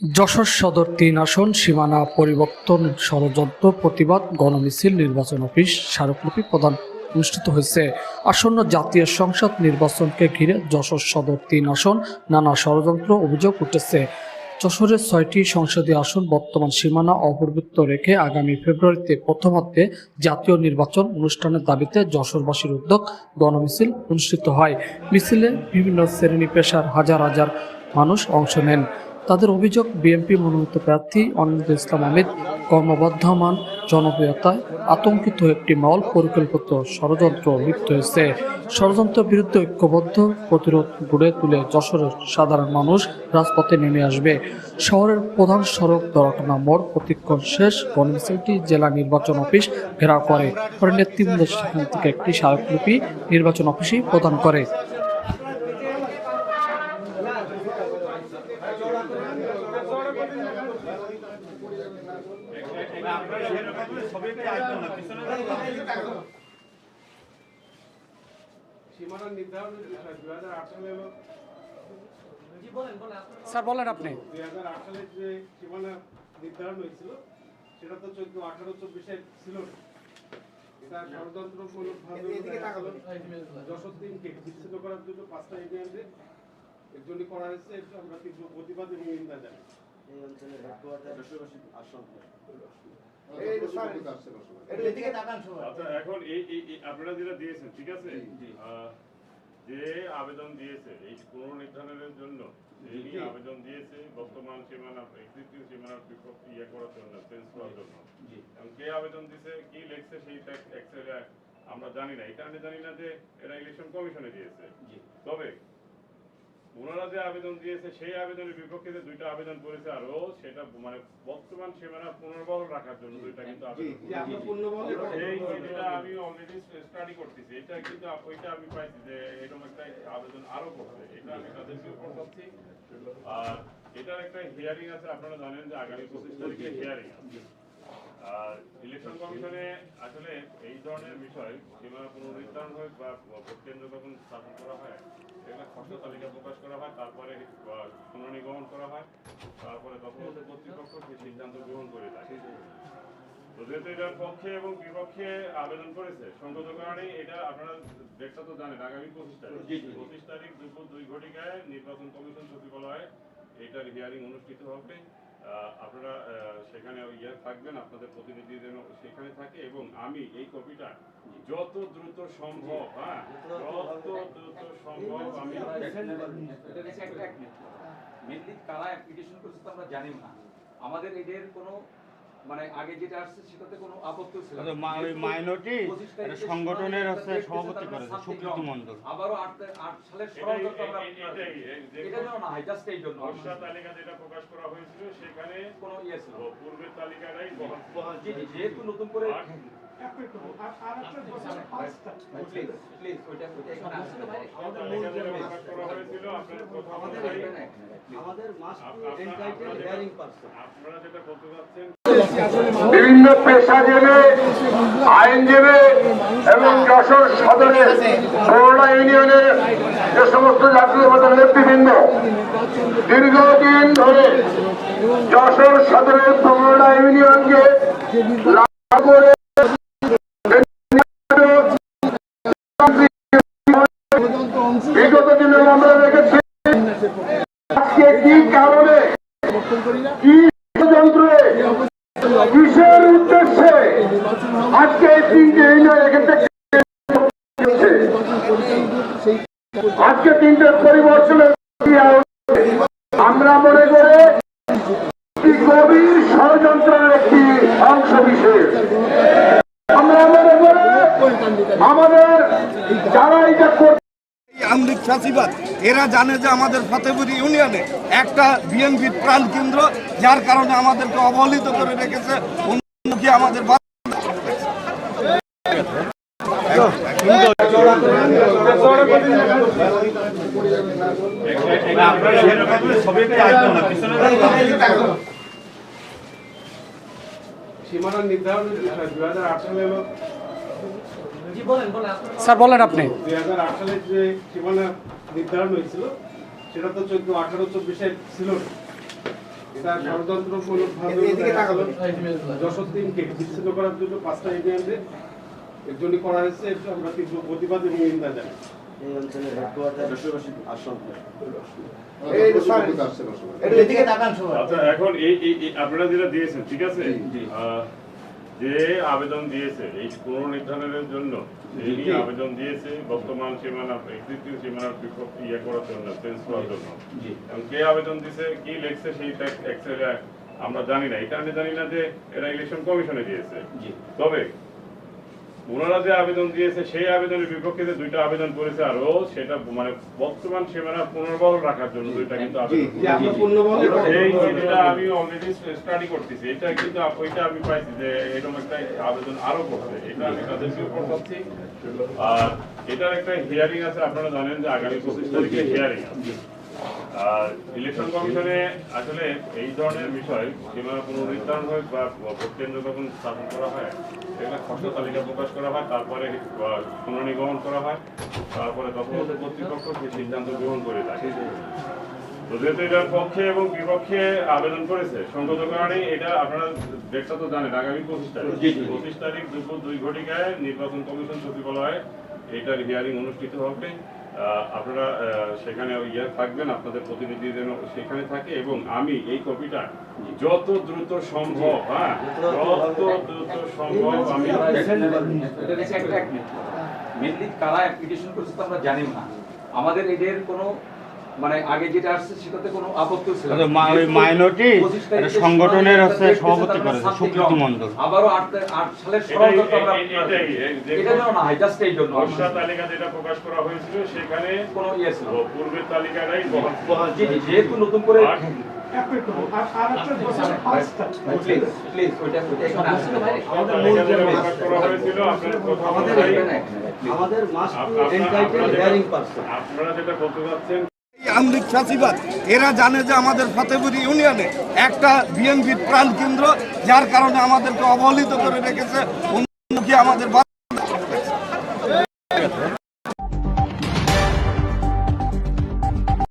যশোর সদর তিন আসন, সীমানা পরিবর্তন, ষড়যন্ত্র, প্রতিবাদ, গণমিছিল, নির্বাচন অফিস, স্মারকলিপি প্রদান অনুষ্ঠিত হয়েছে। আসন্ন জাতীয় সংসদ নির্বাচনকে ঘিরে যশোর সদর তিন আসন নানা ষড়যন্ত্র অভিযোগ উঠেছে। যশোরের ছয়টি সংসদীয় আসন বর্তমান সীমানা অপরিবর্তিত রেখে আগামী ফেব্রুয়ারিতে প্রথমার্ধে জাতীয় নির্বাচন অনুষ্ঠানের দাবিতে যশোরবাসীর উদ্যোগ গণমিছিল অনুষ্ঠিত হয়। মিছিলে বিভিন্ন শ্রেণি পেশার হাজার হাজার মানুষ অংশ নেন। তাদের অভিযোগ, বিএনপি মনোনীত প্রার্থী অনিন্দ ইসলাম আহমেদ কর্মবর্ধমান জনপ্রিয়তায় আতঙ্কিত একটি মহল পরিকল্পিত ষড়যন্ত্র লিপ্ত হয়েছে। ষড়যন্ত্রের বিরুদ্ধে ঐক্যবদ্ধ প্রতিরোধ গড়ে তুলে যশোরের সাধারণ মানুষ রাজপথে নেমে আসবে। শহরের প্রধান সড়ক দরাটানা মোড় প্রতিক্ষণ শেষ গণমিছিলটি জেলা নির্বাচন অফিস ঘেরাও করে। পরে নেতৃবৃন্দ সেখান থেকে একটি স্মারকলিপি নির্বাচন অফিসে প্রদান করে। সীমানা নির্ধারণের বিষয় দুই হাজার আট সালে স্যার বলেন আপনি দুই হাজার আট সালে যে সীমানা নির্ধারণ হয়েছিল সেটা তো চোদ্দ আঠারো চব্বিশে ছিল না। এটা ষড়যন্ত্রমূলক ভাবে যশোর দিনকে বিচ্ছিন্ন করার জন্য পাঁচটা ইউনিয়নকে এর জন্য করা হয়েছে আমরা তীব্র প্রতিবাদ এবং নিন্দা জানাই আচ্ছা এখন এই এই- এই আপনারা যেটা দিয়েছেন ঠিক আছে? যে আবেদন দিয়েছে এই পুনর্নির্ধারণের জন্য যিনি আবেদন দিয়েছে বর্তমান সীমানা এক্সিস্টিং সীমানার বিপক্ষে ইয়ে করার জন্য চেঞ্জ করার জন্য। এবং কে আবেদন দিয়েছে কি লিখছে সেই এক্সেলে আমরা জানি না। এটা আমি জানি না যে এরা ইলেকশন কমিশনে দিয়েছে। তবে ওনারা যে আবেদন দিয়েছে সেই আবেদনের বিপক্ষে যে দুইটা আবেদন করেছে আরও সেটা মানে বর্তমান সীমানা পুনর্বহাল রাখার জন্য দুইটা কিন্তু আমি অলরেডি স্টাডি করতেছি। এটা কিন্তু ওইটা আমি পাইছি যে এরকম একটা আবেদন আরও করছে এটা আমি তাদেরকে করছি আর এটার একটা হিয়ারিং আছে আপনারা জানেন যে আগামী পঁচিশ তারিখে হিয়ারিং আছে। আর ইলেকশন কমিশনে আসলে এই ধরনের বিষয় সীমানা পুনর্নির্ধারণ হয় বা ভোট কেন্দ্র যখন স্থাপন করা হয় এগুলো খসড়া তালিকা প্রকাশ করা হয় তারপরে শুনানি করা হয় তারপরে তখন কর্তৃপক্ষ সেই সিদ্ধান্ত গ্রহণ করে থাকে। তো যেহেতু এটার পক্ষে এবং বিপক্ষে আবেদন করেছে সঙ্গত কারণে এটা আপনারা ডেটটা তো জানেন আগামী পঁচিশ তারিখ। পঁচিশ তারিখ দুপুর দুই ঘটিকায় নির্বাচন কমিশন সচিবালয়ে এটার হিয়ারিং অনুষ্ঠিত হবে। আপনারা সেখানে ইয়ে থাকবেন, আপনাদের প্রতিনিধি যেন সেখানে থাকে এবং আমি এই কপিটা যত দ্রুত সম্ভব হ্যাঁ যত দ্রুত সম্ভব আমি মেনলি কারা অ্যাপ্লিকেশন করেছে তো আমরা জানি না আমাদের এদের কোনো মানে আগে যেটা আসছে সেটাতে কোনো আপত্তি ছিল না। আচ্ছা, ওই যেহেতু minority 25 তারিখে একটা সংগঠনের হচ্ছে সভাপতি করেছে, করেছে, তার মানে সুপ্রীতি something মণ্ডল। আবারও আট আট সালের ষড়যন্ত্র আমরা এই- এটাই এই- যে- এটা যেন না হয় জাস্ট এই জন্য। খসড়া তালিকা যেটা প্রকাশ করা হয়েছিল সেখানে কোনো ইয়ে ছিল পূর্বের তালিকাটাই বহাল জি, জি, যেহেতু নতুন করে আমাদের মাস্ট এনটাইটেল হিয়ারিং যেটা- পারসন। আপনারা যেটা বলতে চাচ্ছেন বিভিন্ন পেশাজীবী আইনজীবী এবং যশোর সদরের করোনা ইউনিয়নের যে সমস্ত জাতীয় পদের নেতৃবৃন্দ, দীর্ঘদিন ধরে যশোর সদরের করোনা ইউনিয়নকে বিগত দিনে আমরা দেখেছি, আজকে কি কারণে, কি ষড়যন্ত্রে কিসের উদ্দেশ্যে আজকে এই তিনটে ইউনিয়ন এখান থেকে হচ্ছে? আজকে আমরা মনে করে ষড়যন্ত্রের একটি অংশ বিশেষ। আমরা মনে করে আমাদের যারা এটা আমলিক এরা জানে যে আমাদের ফতেপুর ইউনিয়নে একটা বিএনপির প্রাণ কেন্দ্র যার কারণে আমাদেরকে অবহেলিত করে রেখেছে। আমাদের বা- সীমানা হাজার আট সালে স্যার বলেন আপনি দুই হাজার আট সালে যে সীমানা নির্ধারণ হয়েছিল সেটা তো চোদ্দ আঠারো চব্বিশে ছিল না। এটা ষড়যন্ত্রমূলক ভাবে যশোর তিনকে বিচ্ছিন্ন করার জন্য পাঁচটা ইউনিয়নকে এর জন্য করা হয়েছে এটা আমরা তীব্র প্রতিবাদ এবং নিন্দা জানাই। এখন এই এই এই আপনারা যেটা দিয়েছেন ঠিক আছে? যে আবেদন দিয়েছে এই পুনর্নির্ধারণের জন্য এই আবেদন দিয়েছে বর্তমান সীমানা এক্সিস্টিং সীমানার বিপক্ষে ইয়ে করার জন্য চেঞ্জ করার জন্য। এবং কে আবেদন দিয়েছে কি লিখছে সেইটা আমরা জানি না। এটা আমি জানি না যে এরা ইলেকশন কমিশনে দিয়েছে। তবে ওনারা যে আবেদন দিয়েছে সেই আবেদনের বিপক্ষে যে দুইটা আবেদন করেছে আরও সেটা মানে বর্তমান সীমানা পুনর্বহাল রাখার জন্য দুইটা কিন্তু আমি অলরেডি স্টাডি করতেছি। এটা কিন্তু ওইটা আমি পাইছি যে এরকম একটা আবেদন আরও করতে এটা আমি তাদেরকে আর এটার একটা হিয়ারিং আছে আপনারা জানেন যে আগামী পঁচিশ তারিখে হিয়ারিং আছে। ইলেকশন কমিশনে আসলে এই ধরনের বিষয় সীমানা পুনর্নির্ধারণ হয় বা ভোট কেন্দ্র যখন স্থাপন করা হয় সেখানে খসড়া তালিকা প্রকাশ করা হয় তারপরে পুনর্নিগমন করা হয় তারপরে তখন কর্তৃপক্ষ সেই সিদ্ধান্ত গ্রহণ করে থাকে। যেহেতু এটার পক্ষে এবং বিপক্ষে আবেদন করেছে সংগত কারণে এটা আপনারা ডেটটা তো জানেন আগামী পঁচিশ তারিখ। পঁচিশ তারিখ দুপুর দুই ঘটিকায় নির্বাচন কমিশন সচিবালয়ে এটার হিয়ারিং অনুষ্ঠিত হবে। আপনারা সেখানে ইয়ে থাকবেন আপনাদের প্রতিনিধি যেন সেখানে থাকে এবং আমি এই কপিটা যত দ্রুত সম্ভব হ্যাঁ যত দ্রুত সম্ভব আমি মেনলি কারা অ্যাপ্লিকেশন করেছে তো আমরা জানি না। আমাদের এদের কোনো মানে আগে যেটা আসছে সেটাতে কোনো আপত্তি ছিল না। আচ্ছা, ওই যেহেতু minority 25 তারিখে একটা সংগঠনের হচ্ছে সভাপতি শান্তি সুকৃতি মণ্ডল। আবারও আট আট সালের ষড়যন্ত্র আমরা এটা যেন না জাস্ট এই জন্য। খসড়া তালিকা যেটা প্রকাশ করা হয়েছিল সেখানে কোনো ইয়ে ছিল পূর্বের তালিকাটাই বহাল জি জি যেহেতু নতুন করে করা আপনার আমাদের আপ- আপনারা- যেটা বলতে চাচ্ছেন এই আমলিক চাষিবাদ এরা জানে যে আমাদের ফতেপুরি ইউনিয়নে একটা বিএনপির প্রাণ কেন্দ্র, যার কারণে আমাদেরকে অবহেলিত করে রেখেছে। আমাদের